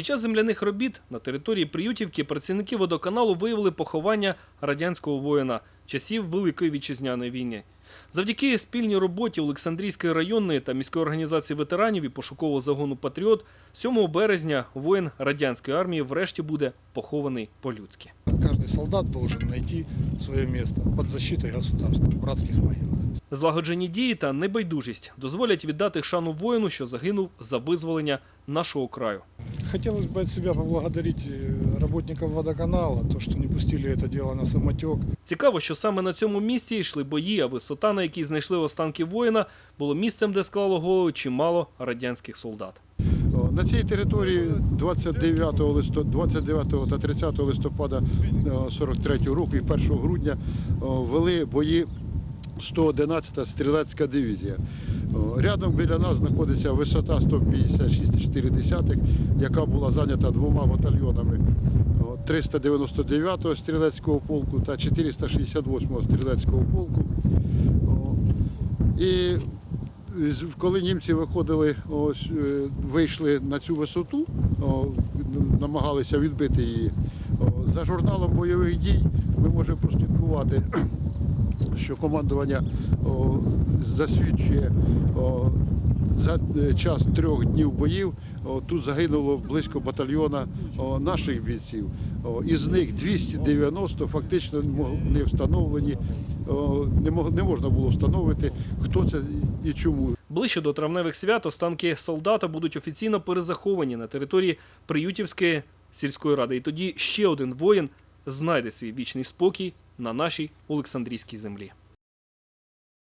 Під час земляних робіт на території Приютівки працівники водоканалу виявили поховання радянського воїна часів Великої вітчизняної війни. Завдяки спільній роботі Олександрійської районної та міської організації ветеранів і пошукового загону Патріот 7 березня воїн радянської армії врешті буде похований по-людськи. Каждый солдат должен найти свое место под защитой государства в братских могилах. Злагоджені дії та небайдужість дозволять віддати шану воїну, що загинув за визволення нашого краю. Хотелось бы от себя поблагодарить э, работников водоканала, то, что не пустили это дело на самотек. Цікаво, що саме на цьому місці йшли бої, а висота, на якій знайшли останки воїна, було місцем, де склало голову чимало радянських солдат. О, На цій території 29 листо- 29 та 30 листопада 43 року і 1 грудня о, вели бої 111 стрілецька дивізія. Рядом біля нас знаходиться висота 156,4, яка була зайнята двома батальйонами 399-го стрілецького полку та 468-го стрілецького полку. І коли німці виходили, ось, е, вийшли на цю висоту, намагалися відбити її. За журналом бойових дій ми можемо прослідкувати, що командування засвідчує за е, час трьох днів боїв тут загинуло близько батальйона наших бійців. Із них 290 фактично не встановлені, не можна було встановити, хто це і чому. Ближче до травневих свят останки солдата будуть офіційно перезаховані на території Приютівської сільської ради. І тоді ще один воїн знайде свій вічний спокій на нашій Олександрійській землі.